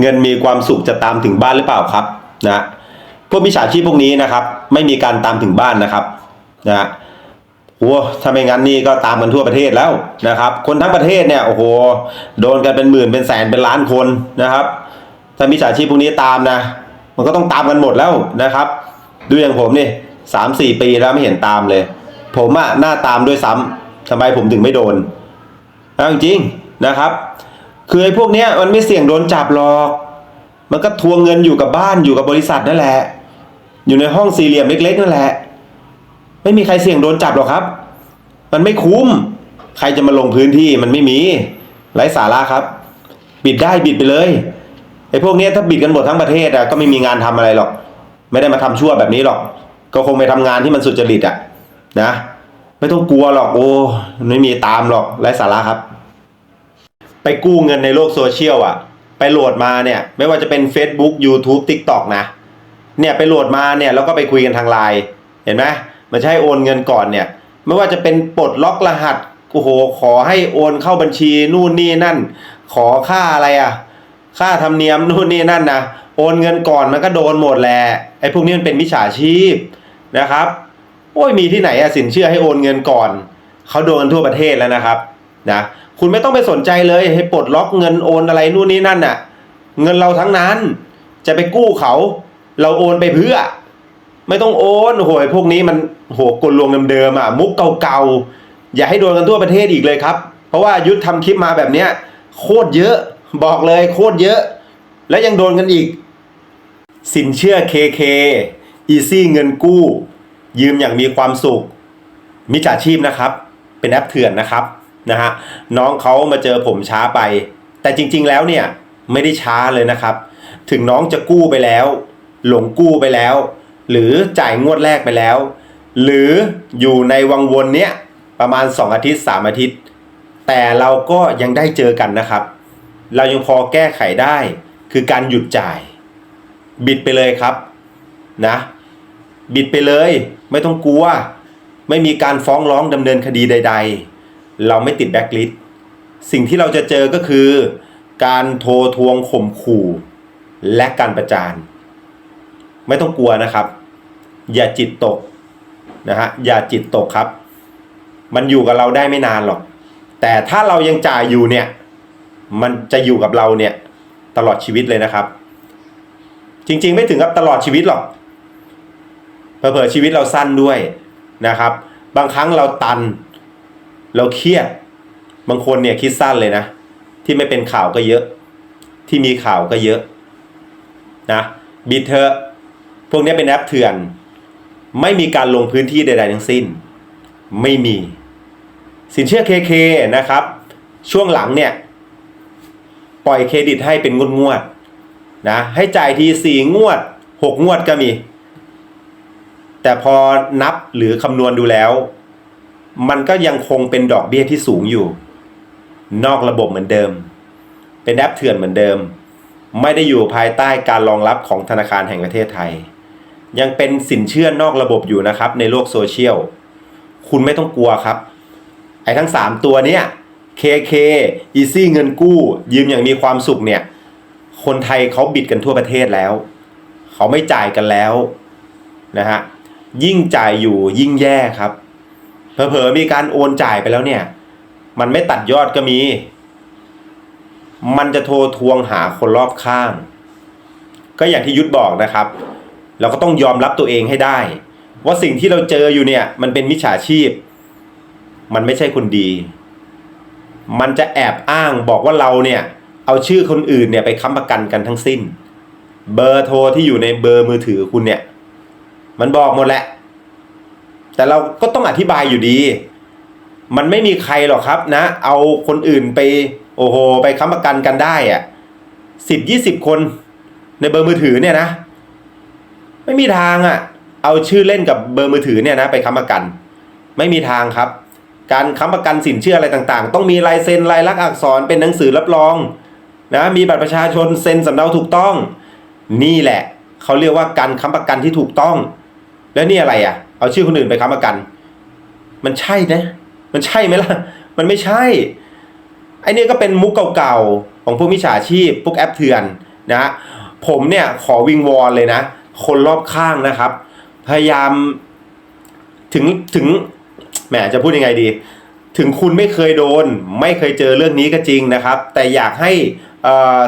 เงินมีความสุขจะตามถึงบ้านหรือเปล่าครับนะพวกมิจฉาชีพพวกนี้นะครับ ไม่มีการตามถึงบ้านนะครับนะโอ้ถ้าไม่งั้นนี่ก็ตามกันทั่วประเทศแล้วนะครับ คนทั้งประเทศเนี่ยโอ้โหโดนกันเป็นหมื่นเป็นแสนเป็นล้านคนนะครับ ถ้ามิจฉาชีพพวกนี้ตามนะ มันก็ต้องตามกันหมดแล้วนะครับ ดูอย่างผมนี่สามสี่ปีแล้วไม่เห็นตามเลย ผมอะหน้าตามด้วยซ้ำทำไมผมถึงไม่โดนเอาจริงนะครับ คือไอ้พวกเนี้ยมันไม่เสี่ยงโดนจับหรอก มันก็ทวงเงินอยู่กับบ้านอยู่กับบริษัทนั่นแหละ อยู่ในห้องสี่เหลี่ยมเล็ก ๆ นั่นแหละ ไม่มีใครเสี่ยงโดนจับหรอกครับ มันไม่คุ้ม ใครจะมาลงพื้นที่มันไม่มีไร้สาระครับ บิดได้บิดไปเลยไอ้พวกเนี้ยถ้าบิดกันหมดทั้งประเทศอะก็ไม่มีงานทำอะไรหรอก ไม่ได้มาทำชั่วแบบนี้หรอก ก็คงไปทำงานที่มันสุจริตอะนะ ไม่ต้องกลัวหรอกโอ้ไม่มีตามหรอกไร้สาระครับ ไปกู้เงินในโลกโซเชียลอะไปโหลดมาเนี่ย ไม่ว่าจะเป็น Facebook YouTube TikTok นะ เนี่ยไปโหลดมาเนี่ยแล้วก็ไปคุยกันทางไลน์เห็นไหมมันจะให้โอนเงินก่อนเนี่ย ไม่ว่าจะเป็นปลดล็อกรหัสโอ้โหขอให้โอนเข้าบัญชีนู่นนี่นั่น ขอค่าอะไรอะค่าธรรมเนียมนู่นนี่นั่นนะโอนเงินก่อนมันก็โดนหมดแหละไอ้พวกนี้มันเป็นมิจฉาชีพนะครับ โอ้ยมีที่ไหนอะสินเชื่อให้โอนเงินก่อนเขาโดนกันทั่วประเทศแล้วนะครับ นะคุณไม่ต้องไปสนใจเลยให้ปลดล็อกเงินโอนอะไรนู่นนี่นั่นน่ะ เงินเราทั้งนั้น จะไปกู้เขา เราโอนไปเพื่อ ไม่ต้องโอนโหยพวกนี้มันโหกลลวงเดิมๆอะมุกเก่าๆอย่าให้โดนกันทั่วประเทศอีกเลยครับ เพราะว่ายุทธทำคลิปมาแบบเนี้ยโคตรเยอะบอกเลยโคตรเยอะ และยังโดนกันอีก สินเชื่อ KK Easy เงินกู้ ยืมอย่างมีความสุข มิจฉาชีพนะครับ เป็นแอปเถื่อนนะครับ นะฮะน้องเขามาเจอผมช้าไป แต่จริง ๆ แล้วเนี่ยไม่ได้ช้าเลยนะครับ ถึงน้องจะกู้ไปแล้ว หลงกู้ไปแล้ว หรือจ่ายงวดแรกไปแล้ว หรืออยู่ในวังวนเนี้ยประมาณ 2 อาทิตย์ 3 อาทิตย์ แต่เราก็ยังได้เจอกันนะครับ เรายังพอแก้ไขได้ คือการหยุดจ่าย บิดไปเลยครับนะบิดไปเลย ไม่ต้องกลัว ไม่มีการฟ้องร้องดำเนินคดีใด ๆ เราไม่ติดแบ็กลิสต์สิ่งที่เราจะเจอก็คือ การโทรทวงข่มขู่และการประจานไม่ต้องกลัวนะครับ อย่าจิตตกนะฮะอย่าจิตตกครับ มันอยู่กับเราได้ไม่นานหรอก แต่ถ้าเรายังจ่ายอยู่เนี่ย มันจะอยู่กับเราเนี่ย ตลอดชีวิตเลยนะครับ จริงๆ ไม่ถึงกับตลอดชีวิตหรอกเผลอๆชีวิตเราสั้นด้วยนะครับ บางครั้งเราตัน เราเครียดบางคนเนี่ยคิดสั้นเลยนะ ที่ไม่เป็นข่าวก็เยอะ ที่มีข่าวก็เยอะนะบิดเถอะพวกนี้เป็นแอปเถื่อน ไม่มีการลงพื้นที่ใดๆทั้งสิ้น ไม่มี สินเชื่อ KK นะครับ ช่วงหลังเนี่ย ปล่อยเครดิตให้เป็นงวดๆนะให้จ่ายทีสี่งวดหกงวดก็มี แต่พอนับหรือคำนวณดูแล้ว มันก็ยังคงเป็นดอกเบี้ยที่สูงอยู่ นอกระบบเหมือนเดิม เป็นแอปเถื่อนเหมือนเดิม ไม่ได้อยู่ภายใต้การรองรับของธนาคารแห่งประเทศไทย ยังเป็นสินเชื่อนอกระบบอยู่นะครับ ในโลกโซเชียลคุณไม่ต้องกลัวครับ ไอ้ทั้ง 3 ตัวเนี้ย KK Easy เงินกู้ ยืมอย่างมีความสุขเนี่ย คนไทยเขาบิดกันทั่วประเทศแล้ว เขาไม่จ่ายกันแล้วนะฮะยิ่งจ่ายอยู่ยิ่งแย่ครับ เผลอๆมีการโอนจ่ายไปแล้วเนี่ย มันไม่ตัดยอดก็มี มันจะโทรทวงหาคนรอบข้าง ก็อย่างที่ยุทธบอกนะครับ เราก็ต้องยอมรับตัวเองให้ได้ ว่าสิ่งที่เราเจออยู่เนี่ย มันเป็นมิจฉาชีพ มันไม่ใช่คนดี มันจะแอบอ้างบอกว่าเราเนี่ย เอาชื่อคนอื่นเนี่ยไปค้ำประกันกันทั้งสิ้น เบอร์โทรที่อยู่ในเบอร์มือถือคุณเนี่ย มันบอกหมดแหละ แต่เราก็ต้องอธิบายอยู่ดี มันไม่มีใครหรอกครับนะ เอาคนอื่นไปโอ้โหไปค้ำประกันกันได้อะสิบยี่สิบคนในเบอร์มือถือเนี่ยนะ ไม่มีทางอะ่ะ เอาชื่อเล่นกับเบอร์มือถือเนี่ยนะไปค้ำประกัน ไม่มีทางครับ การค้ำประกันสินเชื่ออะไรต่างๆ ต้องมีลายเซ็นลายลักษณ์อักษรเป็นหนังสือรับรองนะมีบัตรประชาชนเซ็นสำเนาถูกต้อง นี่แหละ เขาเรียกว่าการค้ำประกันที่ถูกต้อง แล้วนี่อะไรอะ เอาชื่อคนอื่นไปค้ำประกัน มันใช่นะ มันใช่ไหมล่ะ มันไม่ใช่ ไอ้นี่ก็เป็นมุกเก่าๆ ของพวกมิจฉาชีพ พวกแอปเถื่อนนะ ผมเนี่ยขอวิงวอนเลยนะ คนรอบข้างนะครับ พยายามถึงถึงแหมจะพูดยังไงดี ถึงคุณไม่เคยโดน ไม่เคยเจอเรื่องนี้ก็จริงนะครับ แต่อยากให้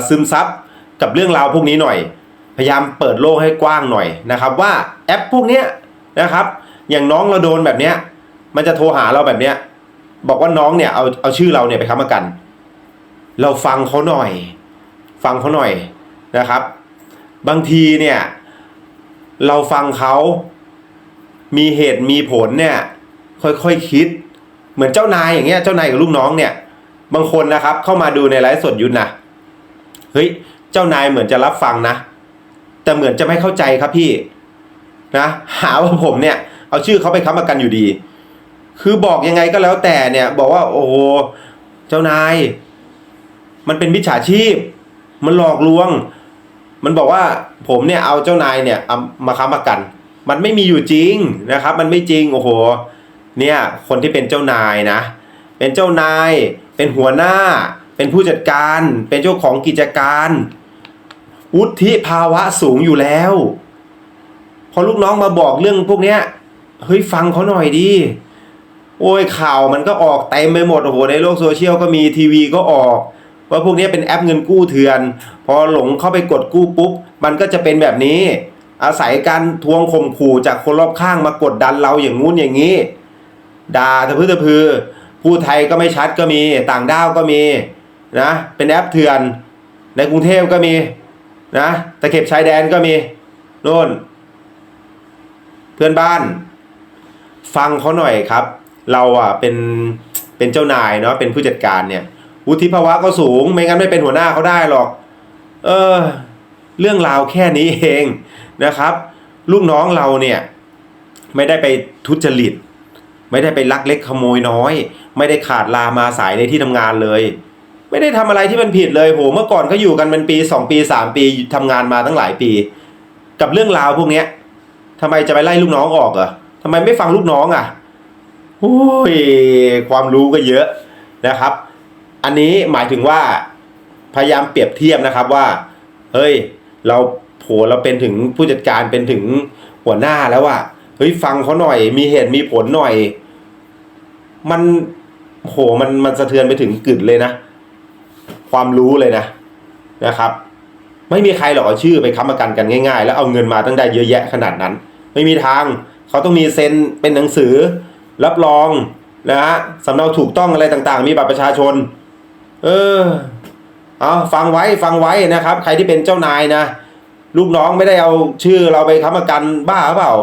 ซึมซับกับเรื่องราวพวกนี้หน่อย พยายามเปิดโลกให้กว้างหน่อยนะครับ ว่าแอปพวกนี้นะครับ อย่างน้องเราโดนแบบเนี้ย มันจะโทรหาเราแบบเนี้ย บอกว่าน้องเนี่ยเอาเอาชื่อเราเนี่ยไปค้ำประกัน เราฟังเขาหน่อย ฟังเขาหน่อยนะครับ บางทีเนี่ย เราฟังเขามีเหตุมีผลเนี่ย ค่อยๆคคิด เหมือนเจ้านายอย่างเงี้ยเจ้านายกับลูกน้องเนี่ย บางคนนะครับ เข้ามาดูในไลฟ์สดยุทธนะเฮ้ยเจ้านายเหมือนจะรับฟังนะ แต่เหมือนจะไม่เข้าใจครับพี่นะหาว่าผมเนี่ย เอาชื่อเขาไปค้ำประกันอยู่ดี คือบอกยังไงก็แล้วแต่เนี่ย บอกว่าโอ้โหเจ้านาย มันเป็นมิจฉาชีพ มันหลอกลวง มันบอกว่าผมเนี่ยเอาเจ้านายเนี่ยเอามาค้ำประกัน มันไม่มีอยู่จริงนะครับ มันไม่จริงโอ้โห เนี่ยคนที่เป็นเจ้านายนะ เป็นเจ้านาย เป็นหัวหน้า เป็นผู้จัดการ เป็นเจ้าของกิจการวุฒิภาวะสูงอยู่แล้ว พอลูกน้องมาบอกเรื่องพวกเนี้ย เฮ้ยฟังเขาหน่อยดิโอ้ยข่าวมันก็ออกเต็มไปหมดโอ้โหในโลกโซเชียลก็มีทีวีก็ออกว่าพวกนี้เป็นแอปเงินกู้เถื่อน พอหลงเข้าไปกดกู้ปุ๊บ มันก็จะเป็นแบบนี้ อาศัยการทวงข่มขู่จากคนรอบข้างมากดดันเราอย่างงู้นอย่างนี้ด่าทะพื้ทะพือพูดไทยก็ไม่ชัดก็มีต่างด้าวก็มีนะเป็นแอปเถื่อนในกรุงเทพก็มีนะตะเข็บชายแดนก็มีโน่นเพื่อนบ้าน ฟังเขาหน่อยครับ เราอะเป็นเป็นเจ้านายเนาะเป็นผู้จัดการเนี่ยวุฒิภาวะก็สูง ไม่งั้นไม่เป็นหัวหน้าเขาได้หรอก เออ เรื่องราวแค่นี้เองนะครับ ลูกน้องเราเนี่ย ไม่ได้ไปทุจริต ไม่ได้ไปลักเล็กขโมยน้อย ไม่ได้ขาดลามาสายในที่ทำงานเลย ไม่ได้ทำอะไรที่มันผิดเลยโหเมื่อก่อนเขาอยู่กันเป็นปีสองปีสามปีทำงานมาตั้งหลายปี กับเรื่องราวพวกเนี้ยทำไมจะไปไล่ลูกน้องออกเหรอ ทำไมไม่ฟังลูกน้องอะโอ้ยความรู้ก็เยอะนะครับ อันนี้หมายถึงว่าพยายามเปรียบเทียบนะครับว่า เฮ้ย เราโหเราเป็นถึงผู้จัดการเป็นถึงหัวหน้าแล้วว่าเฮ้ยฟังเขาหน่อย มีเหตุมีผลหน่อย มันโหมันมันสะเทือนไปถึงกึดเลยนะ ความรู้เลยนะนะครับ ไม่มีใครหรอกเอาชื่อไปค้ำประกันกันง่าย ๆ แล้วเอาเงินมาตั้งได้เยอะแยะขนาดนั้น ไม่มีทาง เขาต้องมีเซ็นเป็นหนังสือ รับรองนะฮะสำเนาถูกต้องอะไรต่างๆ มีบัตรประชาชน เออเอาฟังไว้ฟังไว้นะครับ ใครที่เป็นเจ้านายนะ ลูกน้องไม่ได้เอาชื่อเราไปค้ำประกันบ้าหรือเปล่า